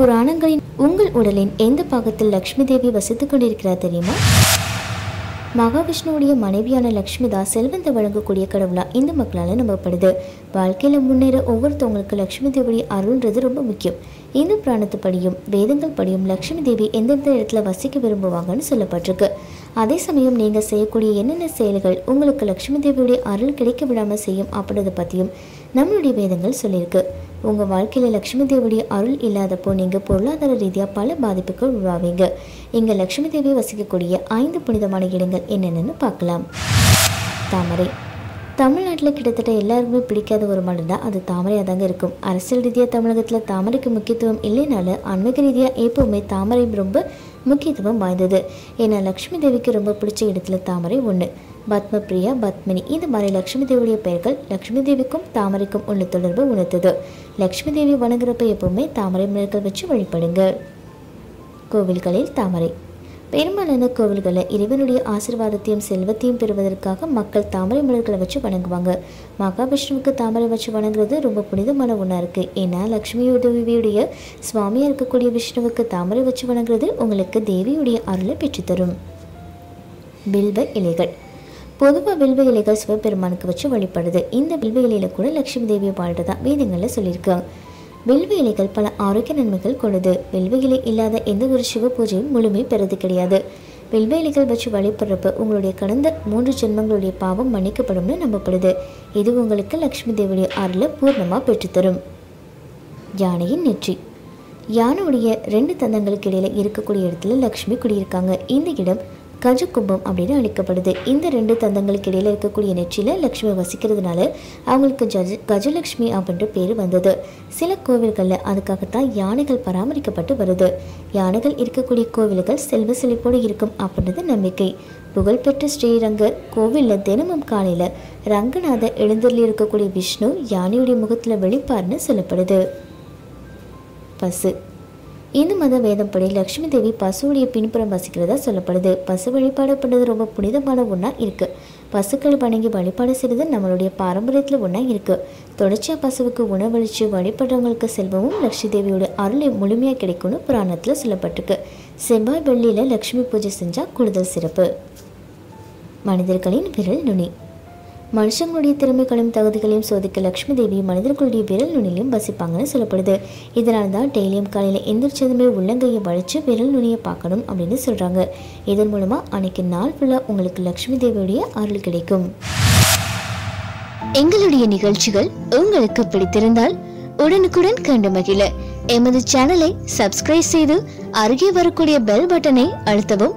புராணங்களின் உங்கள் உடலின் எந்த பாகத்தில் லக்ஷ்மி தேவி வசித்துக் கொண்டிருக்கிறார் தெரியுமா? மகாவிஷ்ணுவுடைய மனைவியான லக்ஷ்மி தான் செல்வந்த வழங்கக்கூடிய கடவுளா? இந்த மக்களால் நம்பப்படுது. வாழ்க்கையில் முன்னேற ஒவ்வொருத்தவங்களுக்கு லக்ஷ்மி தேவியுடைய அருள்ன்றது ரொம்ப முக்கியம். இந்து பிராணத்து படியும் வேதங்கள் படியும் லக்ஷ்மி தேவி எந்தெந்த இடத்துல வசிக்க விரும்புவாங்கன்னு சொல்லப்பட்டிருக்கு. அதே சமயம் நீங்கள் செய்யக்கூடிய என்னென்ன செயல்கள் உங்களுக்கு லக்ஷ்மி தேவியுடைய அருள் கிடைக்க விடாமல் செய்யும் அப்படின்றத பற்றியும் நம்மளுடைய வேதங்கள் சொல்லியிருக்கு. உங்கள் வாழ்க்கையில் லக்ஷ்மி தேவியுடைய அருள் இல்லாதப்போ நீங்கள் பொருளாதார ரீதியாக பல பாதிப்புகள் உருவாவீங்க இங்கே லக்ஷ்மி தேவி வசிக்கக்கூடிய ஐந்து புனிதமான இடங்கள் என்னென்னு பார்க்கலாம். தாமரை. தமிழ்நாட்டில் கிட்டத்தட்ட எல்லாருக்குமே பிடிக்காத ஒரு மலர் தான். அது தாமரையாக தாங்க இருக்கும். அரசியல் ரீதியாக தமிழகத்தில் தாமரைக்கு முக்கியத்துவம் இல்லைனாலும் ஆன்மீக ரீதியாக எப்போவுமே தாமரை ரொம்ப முக்கியத்துவம் வாய்ந்தது. ஏன்னா லக்ஷ்மி தேவிக்கு ரொம்ப பிடிச்ச இடத்துல தாமரை ஒன்று பத்மபிரியா பத்மினி. இந்த மாதிரி லக்ஷ்மி தேவியுடைய பெயர்கள் லக்ஷ்மி தேவிக்கும் தாமரைக்கும் உள்ள தொடர்பு உணர்த்தது. லக்ஷ்மி தேவி வணங்குறப்ப எப்பவுமே தாமரை மலர்கள் வச்சு வழிபடுங்க. கோவில்களில் தாமரை. பெரும்பாலான கோவில்களில் இறைவனுடைய ஆசீர்வாதத்தையும் செல்வத்தையும் பெறுவதற்காக மக்கள் தாமரை மலர்களை வச்சு வணங்குவாங்க. மகாவிஷ்ணுவுக்கு தாமரை வச்சு வணங்குறது ரொம்ப புனிதமான ஒன்றா இருக்குது ஏன்னா லக்ஷ்மி தேவியுடைய சுவாமியாக இருக்கக்கூடிய விஷ்ணுவுக்கு தாமரை வச்சு வணங்குறது உங்களுக்கு தேவியுடைய அருளை பெற்றுத்தரும். வில்வ இலைகள். பொதுவாக வில்வ இலைகள் சிவபெருமானுக்கு வச்சு வழிபடுது இந்த வில்வ இலையில கூட லக்ஷ்மி தேவியை வாழ்றதா வேதங்களில் சொல்லியிருக்காங்க. வில்வ இலைகள் பல ஆரோக்கிய நன்மைகள் கொள்ளுது வில்வ இலை இல்லாத எந்த ஒரு சிவ பூஜையும் முழுமை பெறது கிடையாது. வில்வ இலைகள் வச்சு வழிபடுறப்ப உங்களுடைய கடந்த மூன்று ஜென்மங்களுடைய பாவம் மன்னிக்கப்படும்னு நம்பப்படுது. இது உங்களுக்கு லக்ஷ்மி தேவியுடைய அருளை பூர்ணமாக பெற்றுத்தரும். யானையின் நெற்றி. யானையுடைய ரெண்டு தந்தங்களுக்கு இடையில இருக்கக்கூடிய இடத்துல லக்ஷ்மி குடியிருக்காங்க. இந்த இடம் கஜகும்பம் அப்படின்னு அழைக்கப்படுது. இந்த ரெண்டு தந்தங்களுக்கு இடையில இருக்கக்கூடிய நெற்றியில லக்ஷ்மி வசிக்கிறதுனால அவங்களுக்கு ஜஜ கஜலக்ஷ்மி அப்படின்ற பேர் வந்தது. சில கோவில்களில் அதுக்காகத்தான் யானைகள் பராமரிக்கப்பட்டு வருது. யானைகள் இருக்கக்கூடிய கோவில்கள் செல்வ செழிப்போடு இருக்கும் அப்படின்றது நம்பிக்கை. புகழ்பெற்ற ஸ்ரீரங்க கோவிலில் தினமும் காலையில் ரங்கநாத எழுந்தருளி இருக்கக்கூடிய விஷ்ணு யானையுடைய முகத்தில் வெளிப்பார்னு சொல்லப்படுது. பசு. இந்து மத வேதப்படி லக்ஷ்மி தேவி பசுவுடைய பின்புறம் வசிக்கிறதா சொல்லப்படுது. பசு வழிபாடு பண்ணுறது ரொம்ப புனிதமான ஒன்றா இருக்குது பசுக்கள் வணங்கி வழிபாடு செய்கிறது நம்மளுடைய பாரம்பரியத்தில் ஒன்றா இருக்குது தொடர்ச்சியாக பசுவுக்கு உணவளித்து வழிபடுறவங்களுக்கு செல்வமும் லக்ஷ்மி தேவியோட அருளை முழுமையாக கிடைக்கும்னு புராணத்தில் சொல்லப்பட்டிருக்கு. செவ்வாய் வெள்ளியில் லக்ஷ்மி பூஜை செஞ்சால் கூடுதல் சிறப்பு. மனிதர்களின் விரல் நுனி. மனுஷங்களுடைய திறமைகளையும் தகுதிகளையும் சோதிக்க லக்ஷ்மி தேவி மனிதர்களுடைய விரல் நுனிலையும் வசிப்பாங்கன்னு சொல்லப்படுது. இதனால தான் டெய்லியும் காலையில் எந்திரிச்சதுமே உள்ளங்கையை வளைச்சு விரல் நுனியை பார்க்கணும் அப்படின்னு சொல்கிறாங்க இதன் மூலமாக அன்னைக்கு நாள் ஃபுல்லாக உங்களுக்கு லக்ஷ்மி தேவியுடைய அருள் கிடைக்கும். எங்களுடைய நிகழ்ச்சிகள் உங்களுக்கு பிடித்திருந்தால் உடனுக்குடன் கண்டு மகிழ. எமது சேனலை சப்ஸ்கிரைப் செய்து அருகே வரக்கூடிய பெல் பட்டனை அழுத்தவும்.